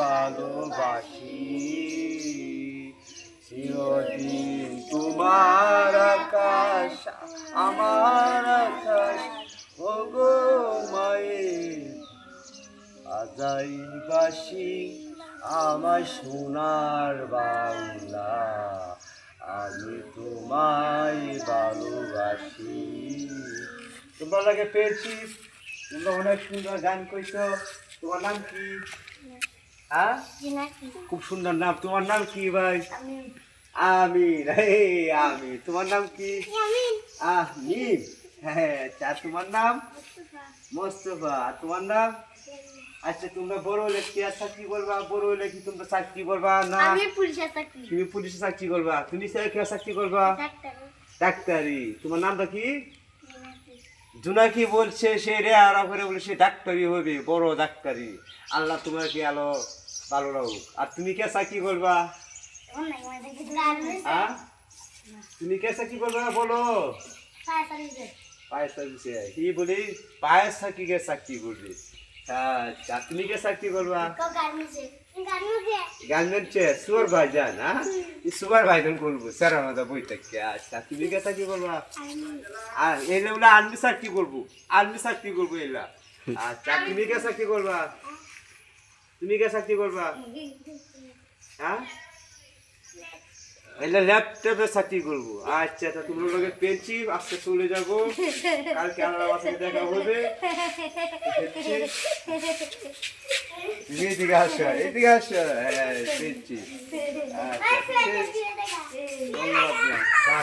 ভালোবাসি। চিরদিন তোমার আকাশ, আমার আকাশ ও গো মায়ের আজাই বাসি। আমার সোনার বাংলা, আমি তোমায় ভালোবাসি। তোমরা লাগে পেয়েছি তোমরা অনেক সুন্দর গান কইছো। তোমার নাম কি? হ্যাঁ? খুব সুন্দর নাম। তোমার নাম কি ভাই? আমির হে আমির তোমার নাম কি? আমির হ্যাঁ আচ্ছা তোমার নাম? মোস্তফা। তোমার নাম? আচ্ছা তোমরা বড় হলে কি আর চাকরি করবা? বড় হলে কি তোমরা চাকরি করবা? না? আমি চাকরি। তুমি পুলিশে চাকরি করবা। তুমি স্যার কে চাকরি করবা? ডাক্তারি। তোমার নামটা কি? জুনাকি বলছে সে রে আর করে বলে সে ডাক্তারি হবে বড় ডাক্তারি। আল্লাহ তোমার কি আলো ভালো রাখুক আর তুমি কে চাকরি করবা হ্যাঁ? তুমি কে চাকরি করবা বলো? পায়েস সার্ভিসে কি বলি? পায়েস চাকরি কে চাকরি করবে আচ্ছা আর তুমি কে চাকরি করবা গার্মেন্টসে? সুপার ভাইজান হ্যাঁ? সুপার ভাইজান করব। স্যার, আমাদের বই থেকে আচ্ছা তুমি কে চাকরি করবা আর এলে বলে আর্মি চাকরি করব? আর্মি চাকরি করব এলা? আচ্ছা তুমি কে চাকরি করবা? তুমি কে চাকরি করবা? হ্যাঁ? এলে ল্যাপটপে চাকরি করব। আচ্ছা তা তোমরা লোকে পেয়েছি, আজকে চলে যাব। কালকে আমরা আমার সাথে দেখা হবে। এদিকে আসো এদিকে আসো। হ্যাঁ পেয়েছি। আচ্ছা